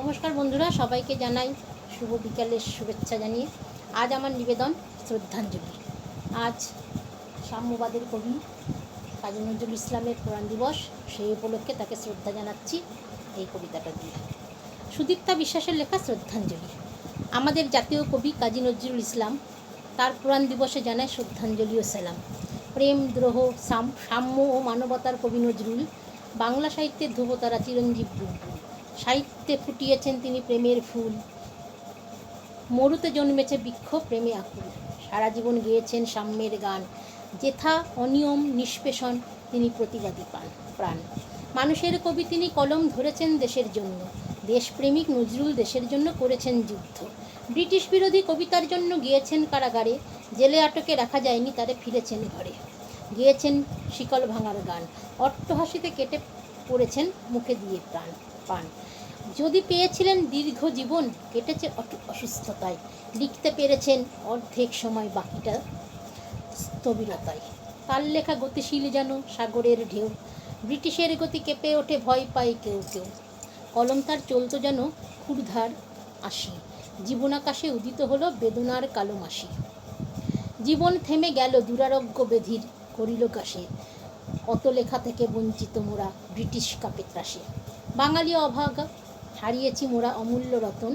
নমস্কার বন্ধুরা, সবাইকে জানাই শুভ বিকালের শুভেচ্ছা জানিয়ে আজ আমার নিবেদন শ্রদ্ধাঞ্জলি। আজ সাম্যবাদের কবি কাজী নজরুল ইসলামের পুরাণ দিবস, সেই উপলক্ষে তাকে শ্রদ্ধা জানাচ্ছি এই কবিতাটা দিয়ে। সুদীপ্তা বিশ্বাসের লেখা শ্রদ্ধাঞ্জলি। আমাদের জাতীয় কবি কাজী নজরুল ইসলাম তার পুরাণ দিবসে জানায় শ্রদ্ধাঞ্জলি ও সালাম। প্রেম, দ্রোহ, সাম, সাম্য ও মানবতার কবি নজরুল, বাংলা সাহিত্যের ধ্রুবতারা চিরঞ্জীব বুলবুল। সাহিত্যে ফুটিয়েছেন তিনি প্রেমের ফুল। মরুতে জন্মেছে বৃক্ষ প্রেমে আকুল। সারা জীবন গেয়েছেন সাম্যের গান। যেথা অনিয়ম, নিষ্পেষণ তিনি প্রতিবাদী পান, প্রাণ। মানুষের কবি তিনি কলম ধরেছেন দেশের জন্য। দেশপ্রেমিক নজরুল দেশের জন্য করেছেন যুদ্ধ। ব্রিটিশ বিরোধী কবিতার জন্য গিয়েছেন কারাগারে। জেলে আটকে রাখা যায়নি, তারে ফিরেছেন ঘরে। গিয়েছেন শিকল ভাঙার গান। অট্টহাসিতে কেটে পড়েছেন মুখে দিয়ে প্রাণ। পান। যদি পেয়েছিলেন দীর্ঘ জীবন, কেটেছে অসুস্থতায়। লিখতে পেরেছেন অর্ধেক সময় বাকিটা স্থবিরতায়। তার লেখা গতিশীল যেন সাগরের ঢেউ। ব্রিটিশের গতি কেঁপে ওঠে, ভয় পায় কেউ কেউ। কলম তার চলতো যেন ক্ষুরধার আসি জীবনাকাশে উদিত হলো বেদনার কালো মাসি। জীবন থেমে গেল দুরারোগ্য বেধির, করিল কাশে। অত লেখা থেকে বঞ্চিত মোরা ব্রিটিশ কাপে ত্রাসে। বাঙালি অভাগা, হারিয়েছি মোরা অমূল্য রতন,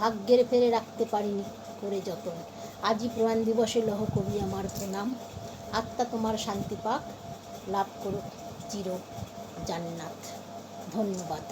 ভাগ্যের ফেরে রাখতে পারিনি করে যতন। আজই প্রাণ দিবসে লহ কবি আমার প্রণাম। আত্মা তোমার শান্তি পাক, লাভ করো চির জান্নাত ধন্যবাদ।